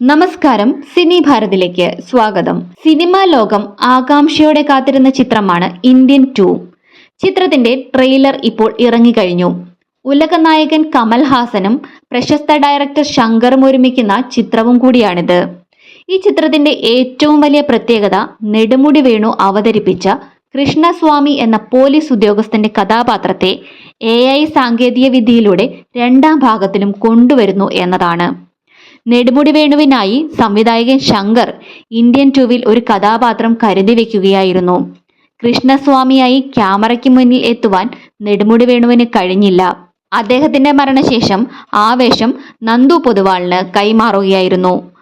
നമസ്കാരം സിനി ഭാരതിലേക്ക് സ്വാഗതം. സിനിമാ ലോകം ആകാംക്ഷയോടെ കാത്തിരുന്ന ചിത്രമാണ് ഇന്ത്യൻ ടു. ചിത്രത്തിന്റെ ട്രെയിലർ ഇപ്പോൾ ഇറങ്ങിക്കഴിഞ്ഞു. ഉലകനായകൻ കമൽ ഹാസനും പ്രശസ്ത ഡയറക്ടർ ശങ്കറും ഒരുമിക്കുന്ന ചിത്രവും കൂടിയാണിത്. ഈ ചിത്രത്തിന്റെ ഏറ്റവും വലിയ പ്രത്യേകത നെടുമുടി വേണു അവതരിപ്പിച്ച കൃഷ്ണസ്വാമി എന്ന പോലീസ് ഉദ്യോഗസ്ഥന്റെ കഥാപാത്രത്തെ എ ഐ സാങ്കേതിക വിദ്യയിലൂടെ രണ്ടാം ഭാഗത്തിലും കൊണ്ടുവരുന്നു എന്നതാണ്. നെടുമുടി വേണുവിനായി സംവിധായകൻ ശങ്കർ ഇന്ത്യൻ ടൂവിൽ ഒരു കഥാപാത്രം കരുതി വെക്കുകയായിരുന്നു. കൃഷ്ണസ്വാമിയായി ക്യാമറയ്ക്ക് മുന്നിൽ എത്തുവാൻ നെടുമുടി വേണുവിന് കഴിഞ്ഞില്ല. അദ്ദേഹത്തിന്റെ മരണശേഷം ആ വേഷം നന്ദു പൊതുവാളിന് കൈമാറുകയായിരുന്നു.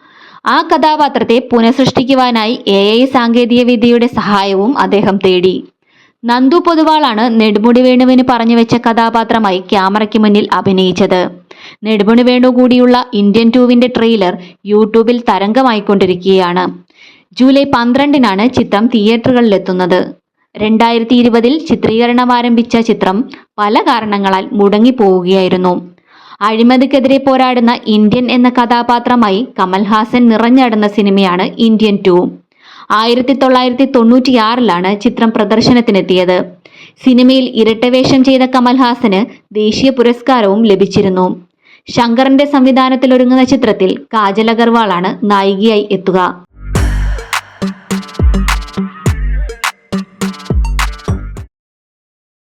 ആ കഥാപാത്രത്തെ പുനഃസൃഷ്ടിക്കുവാനായി എ ഐ സാങ്കേതിക വിദ്യയുടെ സഹായവും അദ്ദേഹം തേടി. നന്ദു പൊതുവാളാണ് നെടുമുടി വേണുവിന് പറഞ്ഞു വെച്ച കഥാപാത്രമായി ക്യാമറയ്ക്ക് മുന്നിൽ അഭിനയിച്ചത്. നെടുമുടി വേണു കൂടിയുള്ള ഇന്ത്യൻ ടൂവിന്റെ ട്രെയിലർ യൂട്യൂബിൽ തരംഗമായിക്കൊണ്ടിരിക്കുകയാണ്. ജൂലൈ പന്ത്രണ്ടിനാണ് ചിത്രം തിയേറ്ററുകളിലെത്തുന്നത്. രണ്ടായിരത്തി ഇരുപതിൽ ചിത്രീകരണം ആരംഭിച്ച ചിത്രം പല കാരണങ്ങളാൽ മുടങ്ങിപ്പോവുകയായിരുന്നു അഴിമതിക്കെതിരെ പോരാടുന്ന ഇന്ത്യൻ എന്ന കഥാപാത്രമായി കമൽഹാസൻ നിറഞ്ഞാടുന്ന സിനിമയാണ് ഇന്ത്യൻ ടു. ആയിരത്തി തൊള്ളായിരത്തി തൊണ്ണൂറ്റിയാറിലാണ് ചിത്രം പ്രദർശനത്തിനെത്തിയത്. സിനിമയിൽ ഇരട്ടവേഷം ചെയ്ത കമൽഹാസന് ദേശീയ പുരസ്കാരവും ലഭിച്ചിരുന്നു. ശങ്കറിന്റെ സംവിധാനത്തിൽ ഒരുങ്ങുന്ന ചിത്രത്തിൽ കാജൽ അഗർവാളാണ് നായികയായി എത്തുക.